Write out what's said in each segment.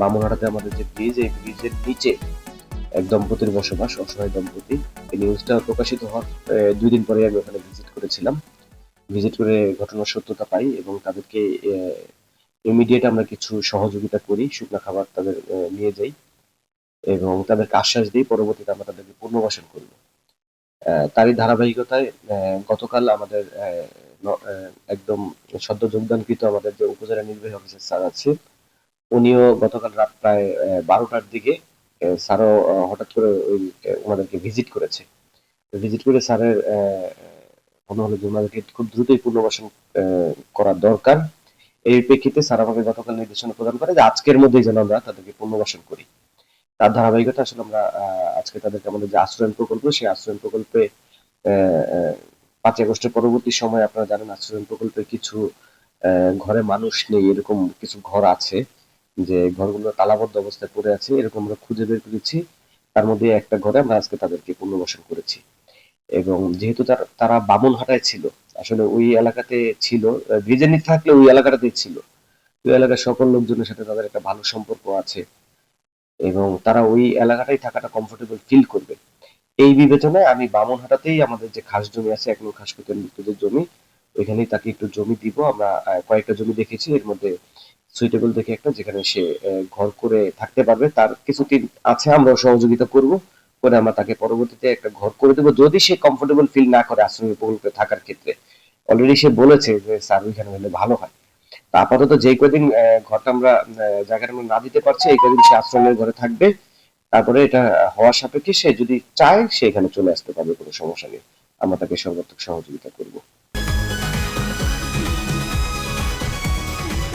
বামনহাটাতে আমাদের যে ব্রিজ এই ব্রিজের নিচে এক দম্পতির বসবাস, অসহায় দম্পতি। এই নিউজটা প্রকাশিত হওয়ার দুই দিন পরে আমি ওখানে ভিজিট করেছিলাম। ভিজিট করে ঘটনার সত্যতা পাই এবং তাদেরকে ইমিডিয়েট আমরা কিছু সহযোগিতা করি, শুকনো খাবার তাদের নিয়ে যাই এবং তাদেরকে আশ্বাস দিই, পরবর্তীতে আমরা তাদেরকে পুনর্বাসন করব। তারই ধারাবাহিকতায় গতকাল আমাদের একদম সদ্য যোগদানকৃত আমাদের যে উপজেলা নির্বাহী অফিসার স্যার আছে উনিও গতকাল রাত প্রায় বারোটার দিকে স্যারও হঠাৎ করে ওই ওনাদেরকে ভিজিট করেছে। ভিজিট করে স্যারের মনে হলো যে ওনাদেরকে খুব দ্রুতই পুনর্বাসন করা দরকার। এই প্রেক্ষিতে স্যার আমাকে গতকাল নির্দেশনা প্রদান করে যে আজকের মধ্যেই যেন আমরা তাদেরকে পুনর্বাসন করি। তার ধারাবাহিকতা আসলে আমরা আজকে তাদেরকে আমাদের যে আশ্রয়ণ প্রকল্প, সেই আশ্রয়ণ প্রকল্পে পাঁচ আগস্টের পরবর্তী সময় আপনারা জানেন আশ্রয়ণ প্রকল্পে কিছু ঘরে মানুষ নেই, এরকম কিছু ঘর আছে। যে ঘরগুলো তালাবদ্ধ অবস্থায় পড়ে আছে, এরকম আমরা খুঁজে বের করেছি। তার মধ্যে একটা ঘরে আমরা আজকে তাদেরকে পুনর্বাসন করেছি। এবং যেহেতু তার- বামনহাটায় ছিল, আসলে ওই এলাকাতে ছিল ব্রিজের থাকলে ওই এলাকাটাতেই ছিল। ওই এলাকার সকল লোকজনের সাথে তাদের একটা ভালো সম্পর্ক আছে। এবং তারা ওই এলাকাটাই থাকাটা কমফোর্টেবল ফিল করবে। এই বিবেচনায় আমি বামনহাটাতেই আমাদের যে খাস জমি আছে এক নং খাস মৃত্যুদের জমি, ওইখানেই তাকে একটু জমি দিব। আমরা কয়েকটা জমি দেখেছি, এর মধ্যে সুইটেবল দেখে একটা যেখানে সে ঘর করে থাকতে পারবে। তার কিছুদিন আছে আমরা সহযোগিতা করব। করে আমরা তাকে পরবর্তীতে একটা ঘর করে দেবো। যদি সে কমফোর্টেবল ফিল না করে আশ্রয় প্রকল্পে থাকার ক্ষেত্রে। অলরেডি সে বলেছে যে, স্যার, ওইখানে হলে ভালো হয়। তা আপাতত যেই কদিন ঘরটা আমরা জায়গাটা আমরা না দিতে পারছি, এই কদিন সে আশ্রমের ঘরে থাকবে। তারপরে এটা হওয়ার সাপেক্ষে সে যদি চায়, সে এখানে চলে আসতে পারবে, কোনো সমস্যা নেই। আমরা তাকে সর্বাত্মক সহযোগিতা করব।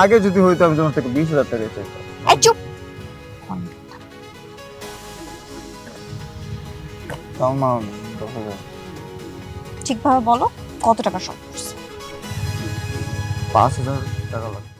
আগে যদি হইতো আমি তোমার থেকে বিশ হাজার টাকা চাইতাম। চুপ। তাও মা দশ হাজার। ঠিকভাবে বলো কত টাকা শর্ট পড়ছে পাঁচ হাজার টাকা লাগবে।